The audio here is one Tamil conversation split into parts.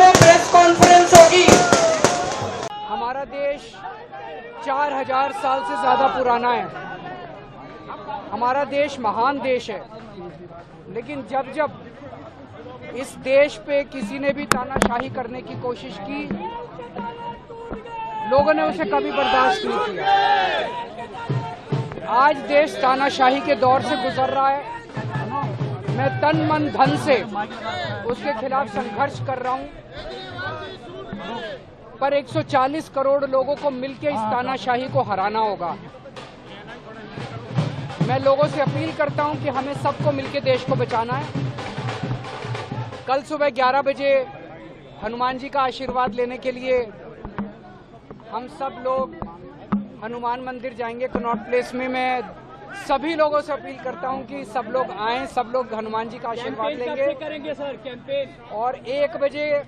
में प्रेस कॉन्फ्रेंस होगी। हमारा देश 4000 साल से ज़्यादा पुराना है। हमारा देश महान देश है। लेकिन जब जब इस देश पे किसी ने भी तानाशाही करने की कोशिश की, लोगों ने उसे कभी बर्दाश्त नहीं किया। आज देश तानाशाही के दौर से गुजर रहा है। मैं तन मन धन से उसके खिलाफ संघर्ष कर रहा हूँ। पर 140 करोड़ लोगों को मिलकर इस तानाशाही को हराना होगा। मैं लोगों से अपील करता हूँ कि हमें सबको मिलकर देश को बचाना है। कल सुबह 11 बजे हनुमान जी का आशीर्वाद लेने के लिए हम सब लोग हनुमान मंदिर जाएँगे। कनॉट प्लेस में मैं सभी लोगों से अपील करता हूँ कि सब लोग आए सब लोग हनुमान जी का आशीर्वाद लेंगे। करेंगे सर? कैंपेन? और एक बजे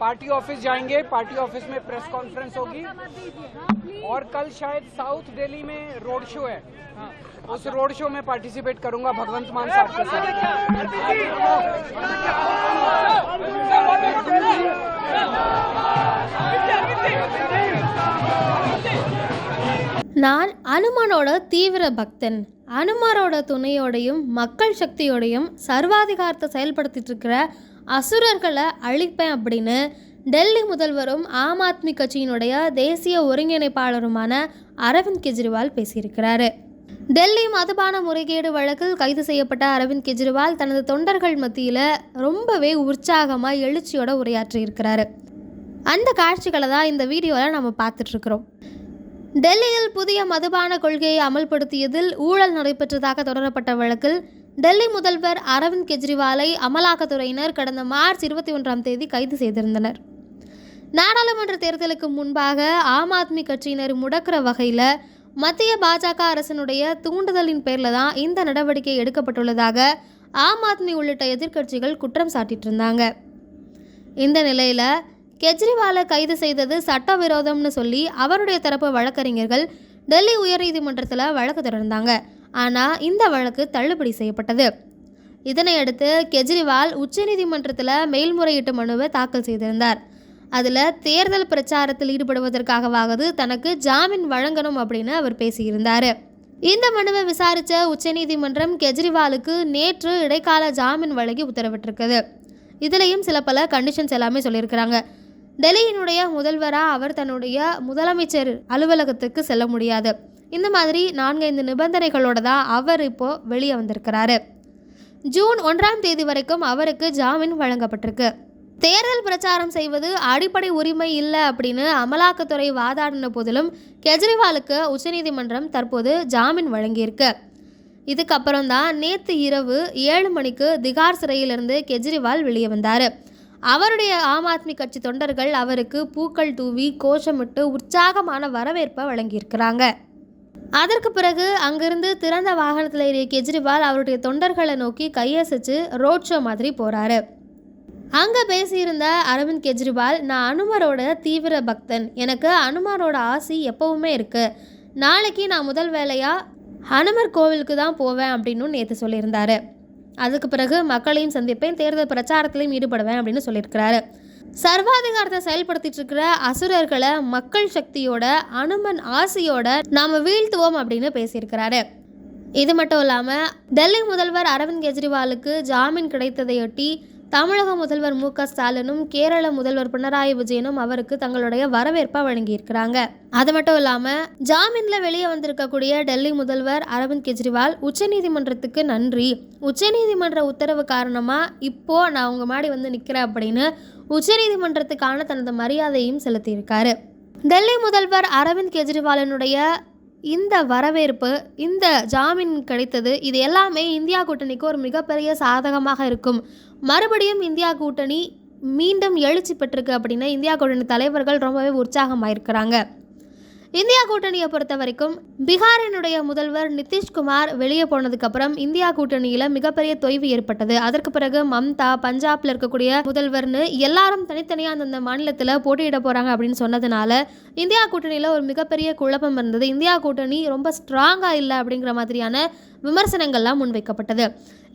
पार्टी ऑफ़िस जाएँगे। पार्टी ऑफ़िस में प्रेस कॉन्फ्रेंस होगी। और कल शायद साउथ दिल्ली में रोड शो है। उस रोड शो में पार्टिसिपेट करूँगा भगवंत मान साहब के साथ। நான் அனுமனோட தீவிர பக்தன். அனுமரோட துணையோடையும் மக்கள் சக்தியோடையும் சர்வாதிகாரத்தை செயல்படுத்திட்டு இருக்கிற அசுரர்களை அழிப்பேன் அப்படின்னு டெல்லி முதல்வரும் ஆம் ஆத்மி கட்சியினுடைய தேசிய ஒருங்கிணைப்பாளருமான அரவிந்த் கெஜ்ரிவால் பேசியிருக்கிறாரு. டெல்லி மதுபான முறைகேடு வழக்கில் கைது செய்யப்பட்ட அரவிந்த் கெஜ்ரிவால் தனது தொண்டர்கள் மத்தியில் ரொம்பவே உற்சாகமாக எழுச்சியோட உரையாற்றியிருக்கிறாரு. அந்த காட்சிகளை தான் இந்த வீடியோவில் நம்ம பார்த்துட்ருக்குறோம் டெல்லியில் புதிய மதுபான கொள்கையை அமல்படுத்தியதில் ஊழல் நடைபெற்றதாக தொடரப்பட்ட வழக்கில் டெல்லி முதல்வர் அரவிந்த் கெஜ்ரிவாலை அமலாக்கத்துறையினர் கடந்த மார்ச் இருபத்தி ஒன்றாம் தேதி கைது செய்திருந்தனர். நாடாளுமன்ற தேர்தலுக்கு முன்பாக ஆம் ஆத்மி கட்சியினர் முடக்கிற வகையில் மத்திய பாஜக அரசினுடைய தூண்டுதலின் பேரில் தான் இந்த நடவடிக்கை எடுக்கப்பட்டுள்ளதாக ஆம் ஆத்மி உள்ளிட்ட எதிர்க்கட்சிகள் குற்றம் சாட்டிட்டு இருந்தாங்க இந்த நிலையில் கெஜ்ரிவாலை கைது செய்தது சட்டவிரோதம்னு சொல்லி அவருடைய தரப்பு வழக்கறிஞர்கள் டெல்லி உயர்நீதிமன்றத்தில் வழக்கு தொடர்ந்தாங்க. ஆனால் இந்த வழக்கு தள்ளுபடி செய்யப்பட்டது. இதனையடுத்து கெஜ்ரிவால் உச்சநீதிமன்றத்தில் மேல்முறையீட்டு மனுவை தாக்கல் செய்திருந்தார். அதில் தேர்தல் பிரச்சாரத்தில் ஈடுபடுவதற்காகவாவது தனக்கு ஜாமீன் வழங்கணும் அப்படின்னு அவர் பேசியிருந்தார். இந்த மனுவை விசாரித்த உச்சநீதிமன்றம் கெஜ்ரிவாலுக்கு நேற்று இடைக்கால ஜாமீன் வழங்கி உத்தரவிட்டிருக்குது. இதுலேயும் சில பல கண்டிஷன்ஸ் எல்லாமே சொல்லியிருக்கிறாங்க. டெல்லியினுடைய முதல்வராக அவர் தன்னுடைய முதலமைச்சர் அலுவலகத்துக்கு செல்ல முடியாது. இந்த மாதிரி நான்கைந்து நிபந்தனைகளோடு தான் அவர் இப்போது வெளியே வந்திருக்கிறாரு. ஜூன் ஒன்றாம் தேதி வரைக்கும் அவருக்கு ஜாமீன் வழங்கப்பட்டிருக்கு. தேர்தல் பிரச்சாரம் செய்வது அடிப்படை உரிமை இல்லை அப்படின்னு அமலாக்கத்துறை வாதாடின போதிலும் கெஜ்ரிவாலுக்கு உச்சநீதிமன்றம் தற்போது ஜாமீன் வழங்கியிருக்கு. இதுக்கப்புறம் தான் நேற்று இரவு ஏழு மணிக்கு திகார் சிறையிலிருந்து கெஜ்ரிவால் வெளியே வந்தார். அவருடைய ஆம் ஆத்மி கட்சி தொண்டர்கள் அவருக்கு பூக்கள் தூவி கோஷமிட்டு உற்சாகமான வரவேற்பை வழங்கியிருக்கிறாங்க. அதற்கு பிறகு அங்கிருந்து திறந்த வாகனத்தில் ஏறிய கெஜ்ரிவால் அவருடைய தொண்டர்களை நோக்கி கையசைச்சு ரோட் ஷோ மாதிரி போகிறாரு அங்கே பேசியிருந்த அரவிந்த் கெஜ்ரிவால் நான் அனுமரோட தீவிர பக்தன். எனக்கு அனுமரோட ஆசி எப்பவுமே இருக்குது நாளைக்கு நான் முதல் வேலையாக ஹனுமர் கோவிலுக்கு தான் போவேன் அப்படின்னு நேற்று சொல்லியிருந்தாரு. அதுக்கு பிறகு மக்களையும் சந்திப்பேன் தேர்தல் பிரச்சாரத்திலையும் ஈடுபடுவேன் அப்படின்னு சொல்லியிருக்கிறாரு. சர்வாதிகாரத்தை செயல்படுத்திட்டு இருக்கிற அசுரர்களை மக்கள் சக்தியோட அனுமன் ஆசையோட நாம வீழ்த்துவோம் அப்படின்னு பேசியிருக்கிறாரு. இது மட்டும் இல்லாமல் டெல்லி முதல்வர் அரவிந்த் கெஜ்ரிவாலுக்கு ஜாமீன் கிடைத்ததையொட்டி தமிழக முதல்வர் மு க ஸ்டாலினும் கேரள முதல்வர் பினராயி விஜயனும் அவருக்கு தங்களுடைய வரவேற்பை வழங்கியிருக்கிறாங்க. அது மட்டும் இல்லாமல் ஜாமீனில் வெளியே வந்திருக்கக்கூடிய டெல்லி முதல்வர் அரவிந்த் கெஜ்ரிவால் உச்சநீதிமன்றத்துக்கு நன்றி. உச்சநீதிமன்ற உத்தரவு காரணமாக இப்போ நான் உங்கள் மாடி வந்து நிற்கிறேன் அப்படின்னு உச்சநீதிமன்றத்துக்கான தனது மரியாதையும் செலுத்தியிருக்காரு. டெல்லி முதல்வர் அரவிந்த் கெஜ்ரிவாலினுடைய இந்த வரவேற்பு இந்த ஜாமீன் கிடைத்தது இது எல்லாமே இந்தியா கூட்டணிக்கு ஒரு மிகப்பெரிய சாதகமாக இருக்கும். மறுபடியும் இந்தியா கூட்டணி மீண்டும் எழுச்சி பெற்றிருக்கு அப்படின்னா இந்தியா கூட்டணி தலைவர்கள் ரொம்பவே உற்சாகமாயிருக்கிறாங்க. இந்தியா கூட்டணியை பொறுத்த வரைக்கும் பீகாரினுடைய முதல்வர் நிதிஷ்குமார் வெளியே போனதுக்கப்புறம் இந்தியா கூட்டணியில் மிகப்பெரிய தொய்வு ஏற்பட்டது. அதற்கு பிறகு மம்தா பஞ்சாப்ல இருக்கக்கூடிய முதல்வர்னு எல்லாரும் தனித்தனியாக அந்தந்த மாநிலத்தில் போட்டியிட போகிறாங்க அப்படின்னு சொன்னதுனால இந்தியா கூட்டணியில் ஒரு மிகப்பெரிய குழப்பம் இருந்தது. இந்தியா கூட்டணி ரொம்ப ஸ்ட்ராங்காக இல்லை அப்படிங்கிற மாதிரியான விமர்சனங்கள்லாம் முன்வைக்கப்பட்டது.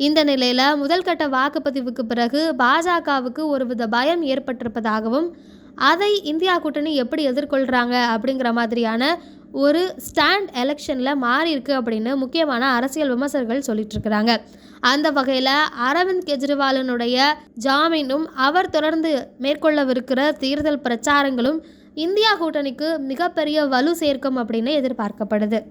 இந்த நிலையில் முதல்கட்ட வாக்குப்பதிவுக்கு பிறகு பாஜகவுக்கு ஒருவித பயம் ஏற்பட்டிருப்பதாகவும் அதை இந்தியா கூட்டணி எப்படி எதிர்கொள்கிறாங்க அப்படிங்கிற மாதிரியான ஒரு ஸ்டாண்ட் எலெக்ஷனில் மாறி இருக்குது அப்படின்னு முக்கியமான அரசியல் விமர்சகர்கள் சொல்லிட்டு இருக்கிறாங்க அந்த வகையில் அரவிந்த் கெஜ்ரிவாலினுடைய ஜாமீனும் அவர் தொடர்ந்து மேற்கொள்ளவிருக்கிற தேர்தல் பிரச்சாரங்களும் இந்தியா கூட்டணிக்கு மிகப்பெரிய வலு சேர்க்கும் அப்படின்னு எதிர்பார்க்கப்படுது.